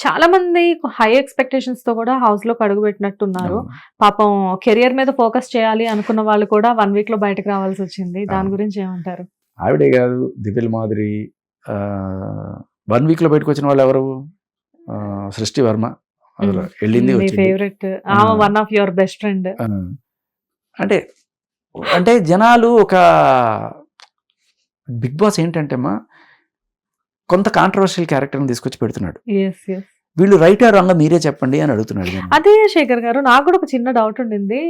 చాలా మంది హై ఎక్స్పెక్టేషన్స్తో కూడా హౌస్లో అడుగు పెట్టినట్టున్నారు. పాపం కెరియర్ మీద ఫోకస్ చేయాలి అనుకున్న వాళ్ళు కూడా వన్ వీక్లో బయటకు రావాల్సి వచ్చింది. దాని. గురించి ఏమంటారు? ఆవిడే కాదు దివ్యల మాదిరి వన్ వీక్లో బయటకు వచ్చిన వాళ్ళు ఎవరు? సృష్టి వర్మ. వెళ్ళింది favourite. One of your best friend అంటే అంటే జనాలు ఒక బిగ్ బాస్ ఏంటంటే అమ్మా కొంత కాంట్రవర్షియల్ క్యారెక్టర్ని తీసుకొచ్చి పెడుతున్నాడు. వీళ్ళు రైట్ ఆర్ రాంగ్ మీరే చెప్పండి అని అడుగుతున్నాడు. అదే శేఖర్ గారు నాకు కూడా ఒక చిన్న డౌట్ ఉండింది.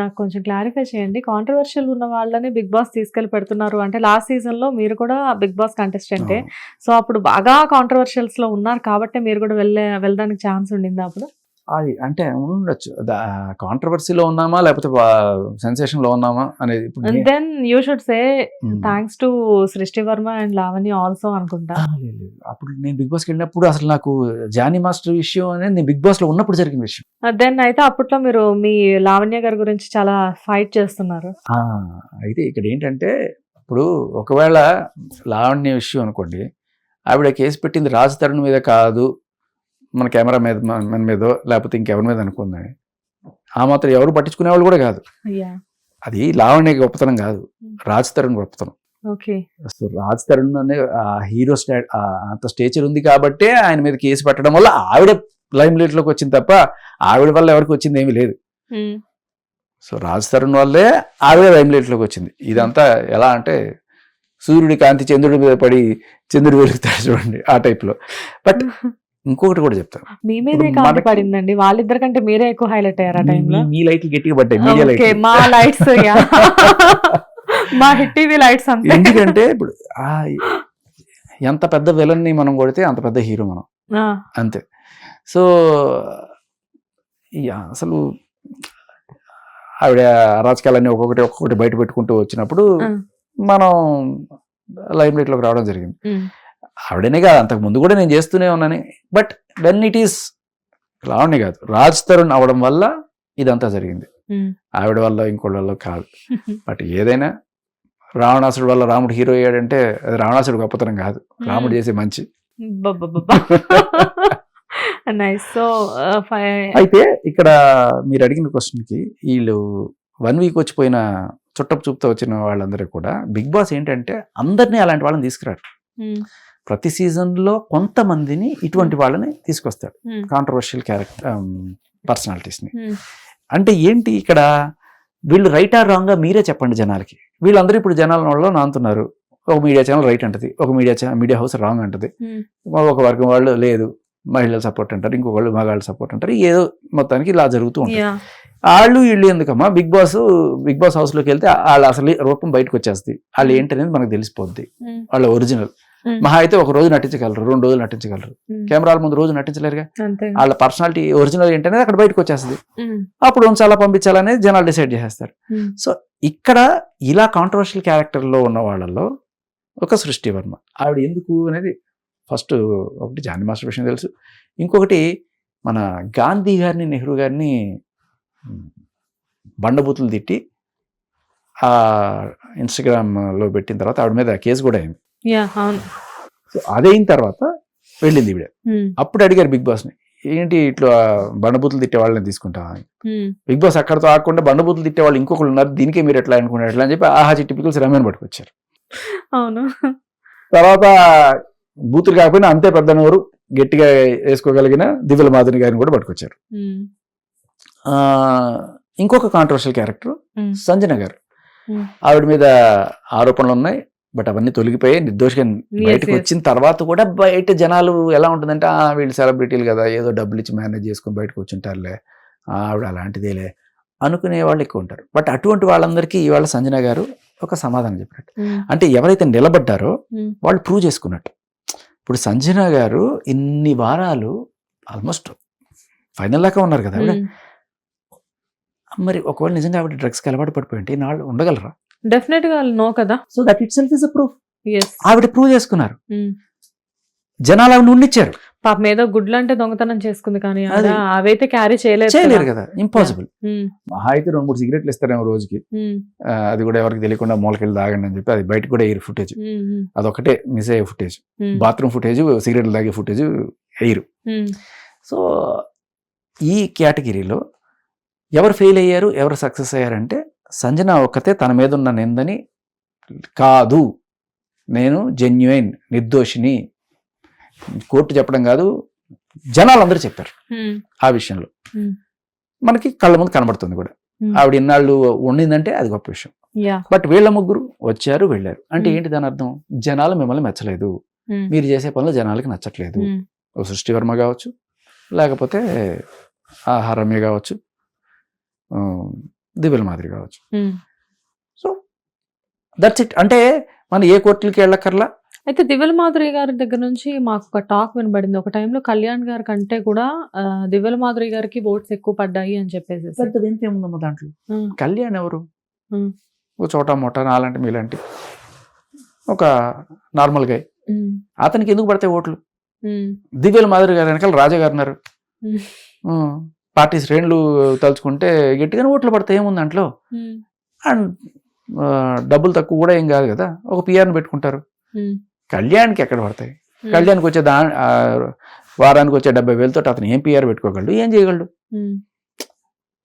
నాకు కొంచెం క్లారిఫై చేయండి. కాంట్రవర్షియల్ ఉన్న వాళ్ళని బిగ్ బాస్ తీసుకెళ్ళి పెడుతున్నారు అంటే లాస్ట్ సీజన్లో మీరు కూడా బిగ్ బాస్ కంటెస్టెంటే. సో అప్పుడు బాగా కాంట్రవర్షియల్స్లో ఉన్నారు కాబట్టి మీరు కూడా వెళ్ళే వెళ్ళడానికి ఛాన్స్ ఉండింది అప్పుడు? అది అంటే ఉండొచ్చు. కాంట్రవర్సీలో ఉన్నామా? లేకపోతే సెన్సేషన్లో ఉన్నామా? అనేది ఇప్పుడు then you should say. Thanks to Srishti Varma and Lavanya also అనుకుంటా. లేదు. అప్పుడు నేను బిగ్ బాస్కి వెళ్ళినప్పుడు అసలు నాకు జానీ మాస్టర్ విషయం అనేది నేను బిగ్ బాస్లో ఉన్నప్పుడు జరిగిన విషయం. దెన్ అయితే అప్పట్లో మీరు మీ లావణ్య గారి గురించి చాలా ఫైట్ చేస్తున్నారు. అయితే ఇక్కడ ఏంటంటే ఇప్పుడు ఒకవేళ లావణ్య విషయం అనుకోండి ఆవిడ కేసు పెట్టింది రాజ్ తరుణ్ మీద కాదు మన కెమెరా మీద మన మీదో లేకపోతే ఇంకెవరి మీద అనుకుందని ఆ మాత్రం ఎవరు పట్టించుకునే వాళ్ళు కూడా కాదు. అది లావణ్య గొప్పతనం కాదు. రాజ్ తరుణ్ గొప్పతనం. ఓకే. సో రాజ్ తరుణ్ అనే ఆ హీరో అంత స్టేచర్ ఉంది కాబట్టే ఆయన మీద కేసు పెట్టడం వల్ల ఆవిడ లైమ్ లైట్లోకి వచ్చింది తప్ప ఆవిడ వల్ల ఎవరికి వచ్చింది ఏమీ లేదు. సో రాజ్ తరుణ్ వల్లే ఆవిడ లైమ్ లైట్లోకి వచ్చింది. ఇదంతా ఎలా అంటే సూర్యుడి కాంతి చంద్రుడి మీద పడి చంద్రుడు వెలుగుతాడు చూడండి ఆ టైప్లో బట్ ఇంకొకటి కూడా చెప్తాను. మీ మీదే పడిందండి. వాళ్ళిద్దరి కంటే మీరే ఎక్కువ హైలైట్ అయ్యారు ఆ మీ- టైంలో మీ- మీ లైట్లు గట్టిగా పడ్డాయి మీడియా ఓకే లైట్ మా లైట్స్ మా హిట్ టీవీ లైట్స్ అంతే. ఎందుకంటే ఇప్పుడు ఎంత పెద్ద విలన్ని మనం కొడితే అంత పెద్ద హీరో మనం. అంతే. సో అసలు ఆవిడ అరాచకాలన్నీ ఒక్కొక్కటి ఒక్కొక్కటి బయట పెట్టుకుంటూ వచ్చినప్పుడు. మనం లైమ్ లైట్లోకి రావడం జరిగింది. ఆవిడనే కాదు అంతకు ముందు కూడా నేను చేస్తూనే ఉన్నాను. But when it is Lavanya కాదు రాజ్ తరుణ్ అవడం వల్ల ఇదంతా జరిగింది. ఉమ్. ఆవిడ వల్ల ఇంకోటి వల్ల కాదు. బట్ ఏదైనా రావణాసుడు వల్ల రాముడు హీరో అయ్యాడంటే అది రావణాసుడు గొప్పతనం కాదు. రాముడు చేసే మంచి. సో అయితే ఇక్కడ మీరు అడిగిన క్వశ్చన్కి వీళ్ళు వన్ వీక్ వచ్చిపోయిన చుట్టపు చూపుతో వచ్చిన వాళ్ళందరూ కూడా బిగ్ బాస్ ఏంటంటే అందరినీ అలాంటి వాళ్ళని తీసుకురారు. ప్రతి సీజన్లో కొంతమందిని ఇటువంటి వాళ్ళని తీసుకొస్తాడు. కాంట్రవర్షియల్ క్యారెక్టర్ పర్సనాలిటీస్ని అంటే ఏంటి ఇక్కడ? వీళ్ళు రైట్ ఆర్ రాంగ్గా మీరే చెప్పండి జనాలకి. వీళ్ళందరూ ఇప్పుడు జనాల వాళ్ళు నాంతున్నారు. ఒక మీడియా ఛానల్ రైట్ అంటది ఒక media channel media house wrong అంటది. ఒక వర్గం వాళ్ళు లేదు మహిళల సపోర్ట్ అంటారు ఇంకొక వాళ్ళు మగాళ్ళ సపోర్ట్ అంటారు ఏదో మొత్తానికి ఇలా జరుగుతూ ఉంటుంది. వాళ్ళు వీళ్ళు ఎందుకమ్మా? బిగ్ బాస్ బిగ్ బాస్ హౌస్లోకి వెళ్తే వాళ్ళ అసలు రూపం బయటకు వచ్చేస్తుంది. వాళ్ళు ఏంటనేది మనకు తెలిసిపోద్ది. వాళ్ళ ఒరిజినల్. మహా అయితే ఒక రోజు నటించగలరు రెండు రోజులు నటించగలరు. కెమెరాల ముందు రోజు నటించలేరుగా? వాళ్ళ పర్సనాలిటీ ఒరిజినల్ ఏంటనేది అక్కడ బయటకు వచ్చేస్తుంది. అప్పుడు ఉంచాలా పంపించాలనేది జనాలు డిసైడ్ చేసేస్తారు. సో ఇక్కడ ఇలా కాంట్రవర్షియల్ క్యారెక్టర్లో ఉన్న వాళ్ళలో ఒక సృష్టి వర్మ ఆవిడ ఎందుకు అనేది ఫస్ట్ ఒకటి జానీ మాస్టర్ విషయం తెలుసు. ఇంకొకటి మన గాంధీ గారిని నెహ్రూ గారిని బండబూతులు తిట్టి ఆ ఇన్స్టాగ్రామ్లో పెట్టిన తర్వాత ఆవిడ మీద కేసు కూడా అయింది. సో అదైన తర్వాత వెళ్ళింది ఈవిడ. ఉమ్, అప్పుడు అడిగారు బిగ్ బాస్ని ఏంటి ఇట్లా బండబూతులు తిట్టే వాళ్ళని ఉమ్, బిగ్ బాస్ అక్కడతో ఆకుండా బండబూతులు తిట్టే వాళ్ళు ఇంకొకరు ఉన్నారు దీనికే మీరు ఎట్లా అనుకున్నారు ఎట్లా అని చెప్పి ఆహా టిపికల్స్ రమేన్ పట్టుకొచ్చారు. అవును. తర్వాత బూతులు కాకపోయినా అంతే పెద్ద నోరు గట్టిగా వేసుకోగలిగిన దివ్యల మాధుని గారిని కూడా పట్టుకొచ్చారు. ఇంకొక కాంట్రవర్షియల్ క్యారెక్టర్ సంజన గారు. ఆవిడ మీద ఆరోపణలు ఉన్నాయి బట్ అవన్నీ తొలగిపోయి నిర్దోషిగా బయటకు. వచ్చిన తర్వాత కూడా బయట జనాలు ఎలా ఉంటుందంటే "ఆ, వీళ్ళు సెలబ్రిటీలు కదా ఏదో డబ్బులు ఇచ్చి మేనేజ్ చేసుకుని బయటకు వచ్చింటారులే ఆవిడ అలాంటిదేలే అనుకునే వాళ్ళు ఎక్కువ ఉంటారు. బట్ అటువంటి వాళ్ళందరికీ ఇవాళ సంజన గారు ఒక సమాధానం చెప్పినట్టు. ఉమ్, అంటే ఎవరైతే నిలబడ్డారో ఉమ్, వాళ్ళు ప్రూవ్ చేసుకున్నట్టు. ఇప్పుడు సంజన గారు ఇన్ని వారాలు ఆల్మోస్ట్ ఫైనల్ దాకా ఉన్నారు కదా ఆవిడ. ఉమ్. మరి ఒకవేళ నిజంగా ఆవిడ డ్రగ్స్కి అలవాటు పడిపోయింటే నాళ్ళు ఉండగలరా? డెఫినెట్గా నో కదా? So that itself is a proof ఆవిడ ప్రూవ్ చేసుకున్నారు. జనాలు ఆవిడ ఉండిచ్చారు పాపం ఏదో గుడ్లు అంటే దొంగతనం చేసుకుంది కానీ. అవైతే క్యారీ చేయలేదు చేయలేరు కదా. ఇంపాసిబుల్ ఉమ్, మహా అయితే రెండు మూడు సిగరెట్లు ఇస్తారేమో రోజుకి. ఆ, అది కూడా ఎవరికి తెలియకుండా మూలకెళ్ళి తాగండి అని చెప్పి అది బయటకు కూడా ఎయిర్ ఫుటేజ్ అదొకటే మిస్ అయ్యే ఫుటేజ్ బాత్రూమ్ ఫుటేజ్ సిగరెట్లు తాగే ఫుటేజ్ ఎయిర్ సో ఈ కేటగిరీలో ఎవరు ఫెయిల్ అయ్యారు ఎవరు సక్సెస్ అయ్యారంటే సంజన ఒక్కతే తన మీద ఉన్న నిందని కాదు. నేను జెన్యున్ నిర్దోషిని. కోర్టు చెప్పడం కాదు జనాలు అందరూ చెప్పారు ఆ విషయంలో. మనకి కళ్ళ ముందు కనబడుతుంది కూడా. ఆవిడ ఇన్నాళ్ళు ఉండిందంటే అది గొప్ప విషయం. బట్ వీళ్ళ ముగ్గురు వచ్చారు వెళ్ళారు. అంటే. ఏంటి దాని అర్థం? జనాలు మిమ్మల్ని మెచ్చలేదు. మీరు చేసే పనులు జనాలకి నచ్చట్లేదు. సృష్టివర్మ కావచ్చు లేకపోతే ఆ రమ్య కావచ్చు దివ్యల మాదిరి కావచ్చు. సో దట్స్ ఇట్ అంటే మనం ఏ కోర్టులకి వెళ్ళక్కర్లా? అయితే దివ్యల మాధురి గారి దగ్గర నుంచి మాకు ఒక టాక్ వినబడింది. ఒక టైంలో కళ్యాణ్ గారి కంటే కూడా దివ్యల మాధురి గారికి ఓట్స్ ఎక్కువ పడ్డాయి అని చెప్పేసి. పెద్దది ఏముందమ్మా దాంట్లో. కళ్యాణ్ ఎవరు. ఓ చోటా మోటా నాలాంటి మీలాంటి. ఒక నార్మల్గా ఉమ్, అతనికి ఎందుకు పడతాయి ఓట్లు? దివ్యల మాదిరి గారు వెనకాల రాజా గారు ఉన్నారు. పార్టీ శ్రేణులు తలుచుకుంటే గట్టిగానే ఓట్లు పడతాయి. ఏముంది దాంట్లో? అండ్ డబ్బులు తక్కువ కూడా ఏం కాదు కదా? ఒక పిఆర్ని పెట్టుకుంటారు. కళ్యాణ్కి ఎక్కడ పడతాయి? కళ్యాణ్కి వచ్చే దా వారానికి వచ్చే డెబ్బై వేలతో అతను ఏం పిఆర్ పెట్టుకోగలడు? ఏం చేయగలడు?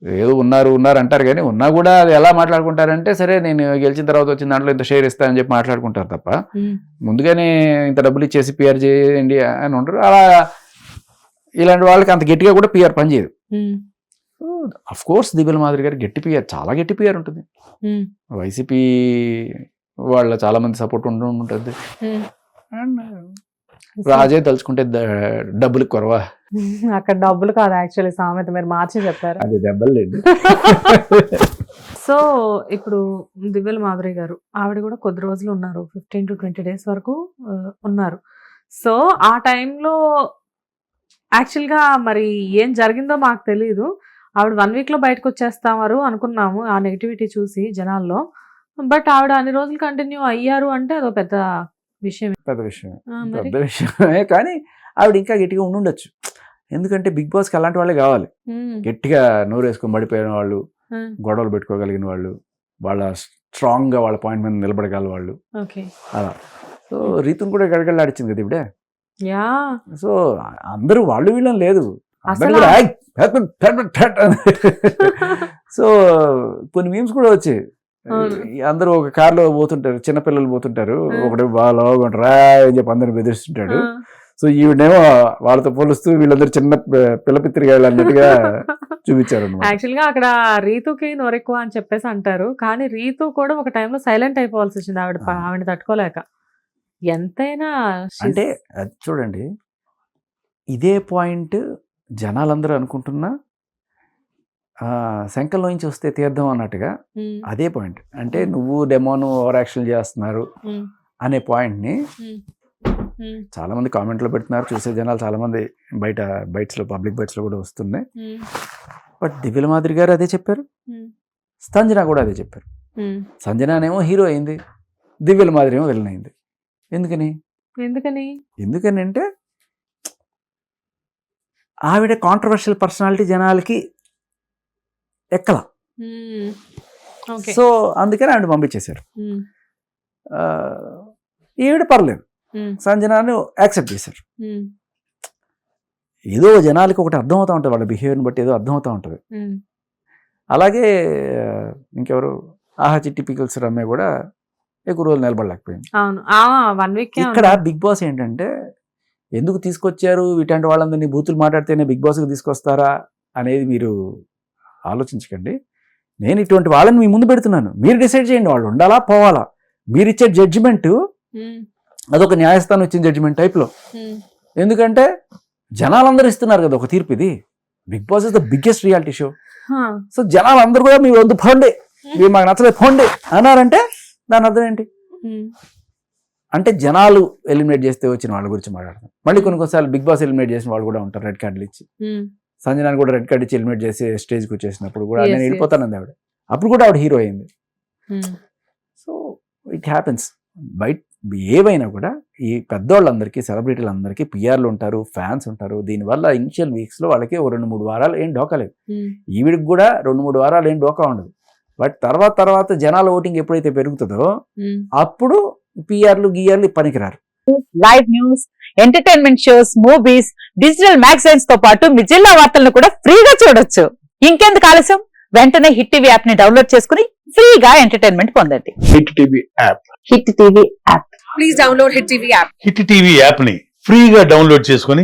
ఏదో ఉన్నారు ఉన్నారు అంటారు కానీ ఉన్నా కూడా అది ఎలా మాట్లాడుకుంటారంటే సరే నేను గెలిచిన తర్వాత వచ్చిన దాంట్లో ఇంత షేర్ ఇస్తా అని చెప్పి మాట్లాడుకుంటారు తప్ప ముందుగానే ఇంత డబ్బులు ఇచ్చేసి పిఆర్ చేయండి అని ఉంటారు అలా ఇలాంటి వాళ్ళకి అంత గట్టిగా కూడా పిఆర్ పనిచేయదు అఫ్ కోర్స్ దివ్యల మాదిరి గారి గట్టి పిఆర్ చాలా గట్టి పిఆర్ ఉంటుంది. వైసీపీ వాళ్ళ చాలా మంది సపోర్ట్ ఉంటూ ఉంటుంది. అండ్ రాజే తలుచుకుంటే డబ్బులు కొరవా. అక్కడ డబ్బులు కాదు యాక్చువల్లీ సామెత మీరు మార్చి చెప్పారు. అది దెబ్బలు లేదు. సో ఇప్పుడు దివ్యల మాధురి గారు ఆవిడ కూడా కొద్ది రోజులు ఉన్నారు. ఫిఫ్టీన్ టు ట్వంటీ డేస్ వరకు ఆ, ఉన్నారు. సో ఆ టైంలో యాక్చువల్గా మరి ఏం జరిగిందో మాకు తెలియదు ఆవిడ వన్ వీక్లో బయటకు వచ్చేస్తామారు అనుకున్నాము ఆ నెగిటివిటీ చూసి జనాల్లో. బట్ ఆవిడ అన్ని రోజులు కంటిన్యూ అయ్యారు అంటే అదో పెద్ద విషయం పెద్ద విషయం పెద్ద విషయమే. కానీ ఆవిడ ఇంకా గట్టిగా ఉండుండొచ్చు. ఎందుకంటే బిగ్ బాస్కి అలాంటి వాళ్ళే కావాలి. గట్టిగా నోరు వేసుకొని పడిపోయిన వాళ్ళు గొడవలు పెట్టుకోగలిగిన వాళ్ళు వాళ్ళ స్ట్రాంగ్గా వాళ్ళ పాయింట్ మీద నిలబడగల వాళ్ళు. ఓకే. అలా. సో రీతుని కూడా గడగడలాడిచ్చింది కదా ఇప్పుడే? యా. సో అందరూ వాళ్ళు వీళ్ళని లేదు. సో కొన్ని మీమ్స్ కూడా వచ్చాయి. అందరూ ఒక కార్లో పోతుంటారు చిన్నపిల్లలు పోతుంటారు. ఒకటి బాగా లాగుంటారా అని చెప్పి అందరిని బెదిరిస్తుంటాడు. సో ఈవిడేమో వాళ్ళతో పోలుస్తూ వీళ్ళందరూ చిన్న పి- పిల్ల పిత్తిరిగాళ్ళు అన్నట్టుగా చూపించారు అనమాట యాక్చువల్గా అక్కడ రీతుకి నోరెక్కువ అని చెప్పేసి అంటారు. కానీ రీతు కూడా ఒక టైంలో సైలెంట్ అయిపోవాల్సి వచ్చింది. ఆవిడ. ఆవిడ తట్టుకోలేక. ఎంతైనా అంటే అది చూడండి. ఇదే పాయింట్ జనాలందరూ అనుకుంటున్నా శంఖంలోంచి వస్తే తీర్థం అన్నట్టుగా అదే పాయింట్. అంటే నువ్వు డెమోను ఓవర్ యాక్షన్ చేస్తున్నారు అనే పాయింట్ని చాలా మంది కామెంట్లో పెడుతున్నారు. చూసే జనాలు చాలా మంది బయట బైట్స్లో పబ్లిక్ బైట్స్లో కూడా వస్తున్నాయి. బట్ దివ్యల మాదిరి గారు అదే చెప్పారు. సంజన కూడా అదే చెప్పారు. సంజనానేమో హీరో అయింది. దివ్యల మాదిరి ఏమో విలన్ అయింది. ఎందుకని? ఎందుకని? ఎందుకని అంటే ఆవిడ కాంట్రవర్షియల్ పర్సనాలిటీ జనాలకి ఎక్కల. సో అందుకని ఆవిడ పంపించేశారు. ఈవిడ పర్లేదు. ఉమ్, సంజనాను యాక్సెప్ట్ చేశారు. ఏదో జనాలకి ఒకటి అర్థమవుతూ ఉంటుంది వాళ్ళ బిహేవియర్ని బట్టి ఏదో అర్థమవుతూ ఉంటుంది. అలాగే ఇంకెవరు? ఆహా చిట్టి పికల్స్ రమ్య కూడా ఎక్కువ రోజులు నిలబడలేకపోయింది. వన్ వీక్ ఇక్కడ బిగ్ బాస్ ఏంటంటే ఎందుకు తీసుకొచ్చారు? ఇట్లాంటి వాళ్ళందరినీ బూతులు మాట్లాడితేనే బిగ్ బాస్కి తీసుకొస్తారా అనేది మీరు ఆలోచించకండి. నేను ఇటువంటి వాళ్ళని మీ ముందు పెడుతున్నాను. మీరు డిసైడ్ చేయండి. వాళ్ళు ఉండాలా? పోవాలా? మీరు ఇచ్చే జడ్జిమెంట్ అదొక న్యాయస్థానం ఇచ్చిన జడ్జిమెంట్ టైప్లో ఎందుకంటే జనాలందరూ ఇస్తున్నారు కదా ఒక తీర్పు ఇది. Bigg Boss is the biggest reality show so జనాలందరూ కూడా మీ వద్దు పోండి మీరు మాకు నచ్చలేదు పోండి అన్నారంటే దాని అర్థం ఏంటి? అంటే జనాలు ఎలిమినేట్ చేస్తే వచ్చిన వాళ్ళ గురించి మాట్లాడతాం. మళ్ళీ కొన్ని కొన్నిసార్లు బిగ్ బాస్ ఎలిమినేట్ చేసిన వాళ్ళు కూడా ఉంటారు రెడ్ కార్డులు ఇచ్చి. సంజనాన్ని కూడా రెడ్ కార్డు ఇచ్చి ఎలిమినేట్ చేసి స్టేజ్కి వచ్చేసినప్పుడు కూడా నేను. వెళ్ళిపోతానంది ఆవిడ. అప్పుడు కూడా ఆవిడ హీరో అయింది. So it happens. బయట ఏవైనా కూడా ఈ పెద్దోళ్ళందరికీ సెలబ్రిటీలందరికీ పిఆర్లు ఉంటారు ఫ్యాన్స్ ఉంటారు. దీనివల్ల ఇనిషియల్ వీక్స్లో వాళ్ళకి ఓ రెండు మూడు వారాలు ఏం డోకా లేదు. ఈవిడికి కూడా రెండు మూడు వారాలు ఏం డోకా ఉండదు. బట్ తర్వాత తర్వాత జనాల ఓటింగ్ ఎప్పుడైతే పెరుగుతుందో అప్పుడు పిఆర్లు గిఆర్లు పనికిరారు. Live news entertainment shows movies digital మ్యాగజైన్స్తో పాటు మీ జిల్లా వార్తలను కూడా ఫ్రీగా చూడొచ్చు. ఇంకెందుకు ఆలస్యం? వెంటనే హిట్ టీవీ యాప్ని డౌన్లోడ్ చేసుకుని ఫ్రీగా ఎంటర్టైన్మెంట్ పొందండి. Hit TV app. Hit TV app. Hit TV app. ని ఫ్రీగా డౌన్లోడ్ చేసుకొని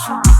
Uh-huh.